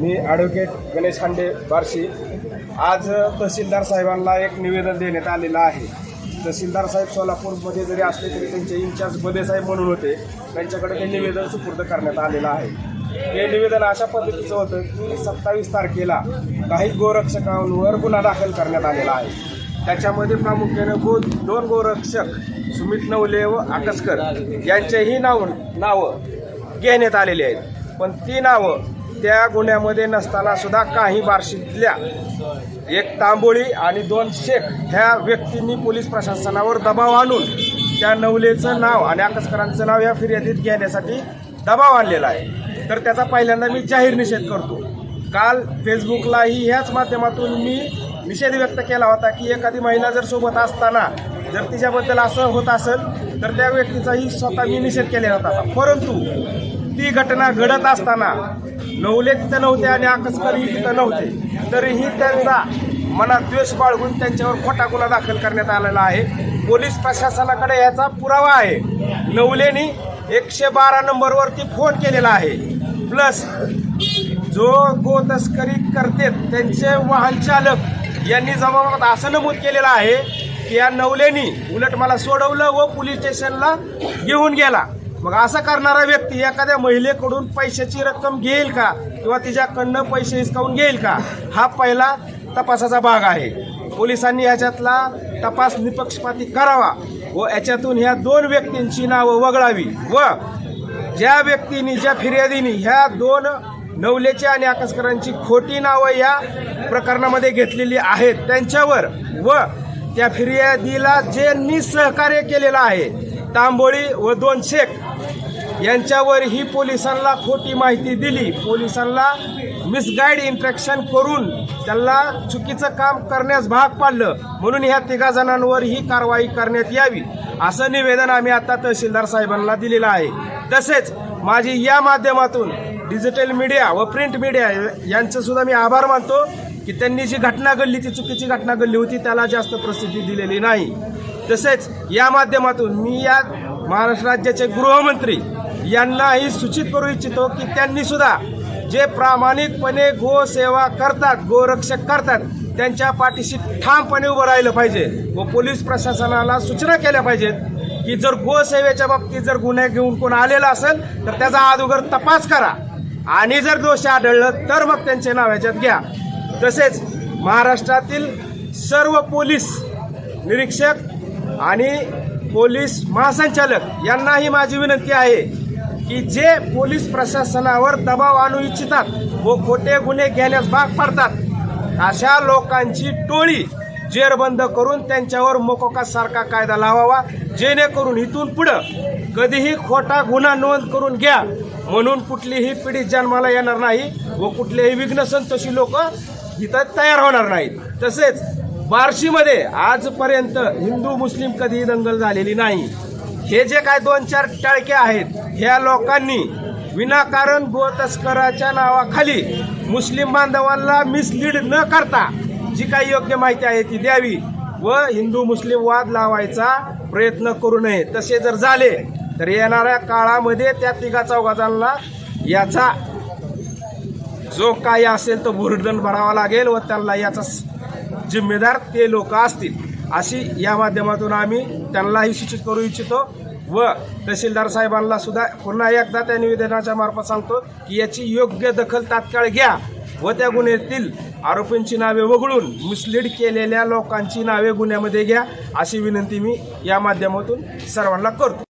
मी advocate Ganesh Khande Barshi. आज तहसीलदार साहेबांना एक निवेदन देण्यात आलेलं आहे. तहसीलदार साहेब सोलापूरमध्ये जरी असले तरी त्यांचे इन्चार्ज बदे साहेब म्हणून होते. त्यांच्याकडे ते निवेदन सुपूर्द करण्यात आलेलं आहे. हे निवेदन अशा पद्धतीचं होतं की सत्तावीस तारखेला काही गोरक्षकांवर गुन्हा दाखल करण्यात आलेला आहे. त्याच्यामध्ये प्रामुख्याने गो दोन गोरक्षक सुमित नवले व आकसकर यांचेही नाव नावं घेण्यात आलेली आहेत. पण ती नावं त्या गुन्ह्यामध्ये नसताना सुद्धा काही बार्शीतल्या एक तांबोळी आणि दोन शेख ह्या व्यक्तींनी पोलीस प्रशासनावर दबाव आणून त्या नवलेचं नाव आणि आकस्करांचं नाव या फिर्यादीत घेण्यासाठी दबाव आणलेला आहे. तर त्याचा पहिल्यांदा मी जाहीर निषेध करतो. काल फेसबुकलाही ह्याच माध्यमातून मी निषेध व्यक्त केला होता की एखादी महिला जर सोबत असताना जर तिच्याबद्दल असं होत असेल तर त्या व्यक्तीचाही स्वतः मी निषेध केलेला होता. परंतु ती घटना घडत असताना नवले तिथं नव्हते आणि आकसकरही तिथं नव्हते. तरीही त्यांचा मनात द्वेष बाळगून त्यांच्यावर खोटा गुन्हा दाखल करण्यात आलेला आहे. पोलीस प्रशासनाकडे याचा पुरावा आहे. नवलेनी एकशे बारा नंबरवरती फोन केलेला आहे. प्लस जो गो तस्करी करते त्यांचे वाहन चालक यांनी जबाबात असं नमूद केलेलं आहे की या नवलेनी उलट मला सोडवलं व पोलीस स्टेशनला घेऊन गेला. मग असं करणारा व्यक्ती एखाद्या महिलेकडून पैशाची रक्कम घेईल का? किंवा तिच्याकडनं पैसे हिसकावून घेईल का? हा पहिला तपासाचा भाग आहे. पोलिसांनी याच्यातला तपास निपक्षपाती करावा व याच्यातून ह्या दोन व्यक्तींची नावं वगळावी व ज्या व्यक्तींनी ज्या फिर्यादीनी ह्या दोन नवलेची आणि आकस्करांची खोटी नावं या प्रकरणामध्ये घेतलेली आहेत त्यांच्यावर व त्या फिर्यादीला ज्यांनी सहकार्य केलेलं आहे तांबोळी व दोन शेख यांच्यावर ही पोलिसांना खोटी माहिती दिली. पोलिसांना मिसगाईड इंट्रॅक्शन करून त्यांना चुकीचं काम करण्यास भाग पाडलं. म्हणून ह्या तिघा जणांवर ही कारवाई करण्यात यावी असं निवेदन आम्ही आता तहसीलदार साहेबांना दिलेलं आहे. तसेच माझी या माध्यमातून डिजिटल मीडिया व प्रिंट मीडिया यांचं सुद्धा मी आभार मानतो. की त्यांनी जी घटना घडली ती चुकीची घटना घडली होती त्याला जास्त प्रसिद्धी दिलेली नाही. तसेच या माध्यमातून मी या महाराष्ट्र राज्याचे गृहमंत्री यांनाही सूचित करू इच्छितो की त्यांनी सुद्धा जे प्रामाणिकपणे गो सेवा करतात गोरक्षक करतात त्यांच्या पाठीशी ठामपणे उभं राहिलं पाहिजे व पोलीस प्रशासनाला सूचना केल्या पाहिजेत की जर गोसेवेच्या बाबतीत जर गुन्हे घेऊन कोण आलेला असेल तर त्याचा अगोदर तपास करा. आणि जर दोष आढळलं तर मग त्यांचे नाव याच्यात घ्या. तसेच महाराष्ट्रातील सर्व पोलीस निरीक्षक आणि पोलीस महासंचालक यांनाही माझी विनंती आहे की जे पोलीस प्रशासनावर दबाव आणू इच्छितात व खोटे गुन्हे घेण्यास भाग पडतात अशा लोकांची टोळी जेरबंद करून त्यांच्यावर मोकोकासारखा कायदा लावावा जेणेकरून इथून पुढं कधीही खोटा गुन्हा नोंद करून घ्या. म्हणून कुठलीही पिढी जन्माला येणार नाही व कुठलेही विघ्न संतोषी लोक इथं तयार होणार नाहीत. तसेच बार्शीमध्ये आजपर्यंत हिंदू मुस्लिम कधीही दंगल झालेली नाही. हे जे काय दोन चार टाळके आहेत ह्या लोकांनी विनाकारण गो तस्कराच्या नावाखाली मुस्लिम बांधवांना मिसलीड न करता जी काही योग्य माहिती आहे ती द्यावी व हिंदू मुस्लिम वाद लावायचा प्रयत्न करू नये. तसे जर झाले तर येणाऱ्या काळामध्ये त्या तिघा चौघांना याचा जो काही असेल तो भुर्दंड भरावा लागेल व त्यांना याचा जिम्मेदार ते लोक असतील. अशी या माध्यमातून आम्ही त्यांनाही सूचित करू इच्छितो व तहसीलदार साहेबांना सुद्धा पुन्हा एकदा त्या निवेदनाच्या मार्फत सांगतो की याची योग्य दखल तात्काळ घ्या व त्या गुन्ह्यातील आरोपींची नावे वगळून मिसलीड केलेल्या लोकांची नावे गुन्ह्यामध्ये घ्या अशी विनंती मी या माध्यमातून सर्वांना करतो.